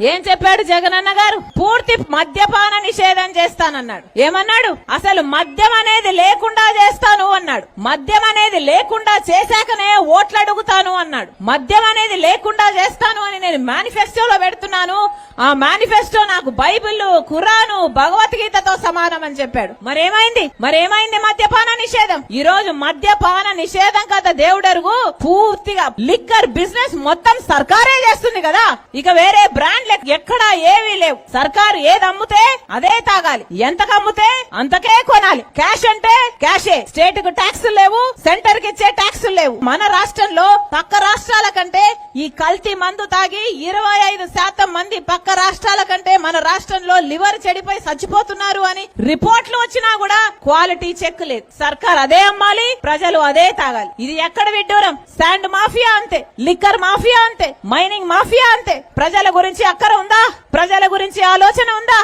ఏం చెప్పాడు జగనన్న గారు? పూర్తి మద్యపాన నిషేధం చేస్తానన్నాడు. ఏమన్నాడు? అసలు మద్యం అనేది లేకుండా చేస్తాను అన్నాడు. మద్యం అనేది లేకుండా చేశాకనే ఓట్లు అడుగుతాను అన్నాడు. మద్యం అనేది లేకుండా చేస్తాను అని నేను మేనిఫెస్టోలో పెడుతున్నాను. ఆ మేనిఫెస్టో నాకు బైబిల్ ఖురాను భగవద్గీతతో సమానం అని చెప్పాడు. మరేమైంది? మరేమైంది మద్యపాన నిషేధం? ఈ రోజు మద్యపాన నిషేధం కదా దేవుడరుగు. పూర్తిగా లిక్కర్ బిజినెస్ మొత్తం సర్కారే చేస్తుంది కదా. ఇక వేరే బ్రాండ్ ఎక్కడా ఏవి లేవు. సర్కారు ఏది అమ్ముతే అదే తాగాలి. ఎంతకు అమ్ముతే అంతకే కొనాలి. క్యాష్ అంటే క్యాషే. స్టేట్కు ట్యాక్స్ లేవు సెంటర్కి ఇచ్చే ట్యాక్స్ లేవు. మన రాష్ట్రంలో పక్క రాష్ట్రాల కంటే ఈ కల్తీ మందు తాగి ఇరవై ఐదు శాతం మంది పక్క రాష్ట్రాల కంటే మన రాష్ట్రంలో లివర్ చెడిపోయి చచ్చిపోతున్నారు అని రిపోర్ట్లు వచ్చినా కూడా క్వాలిటీ చెక్ లేదు. సర్కార్ అదే అమ్మాలి ప్రజలు అదే తాగాలి. ఇది ఎక్కడ విడ్డూరం? శాండ్ మాఫియా అంతే లిక్కర్ మాఫియా అంతే మైనింగ్ మాఫియా అంతే. ప్రజల గురించి అక్కర ఉందా? ప్రజల గురించి ఆలోచన ఉందా?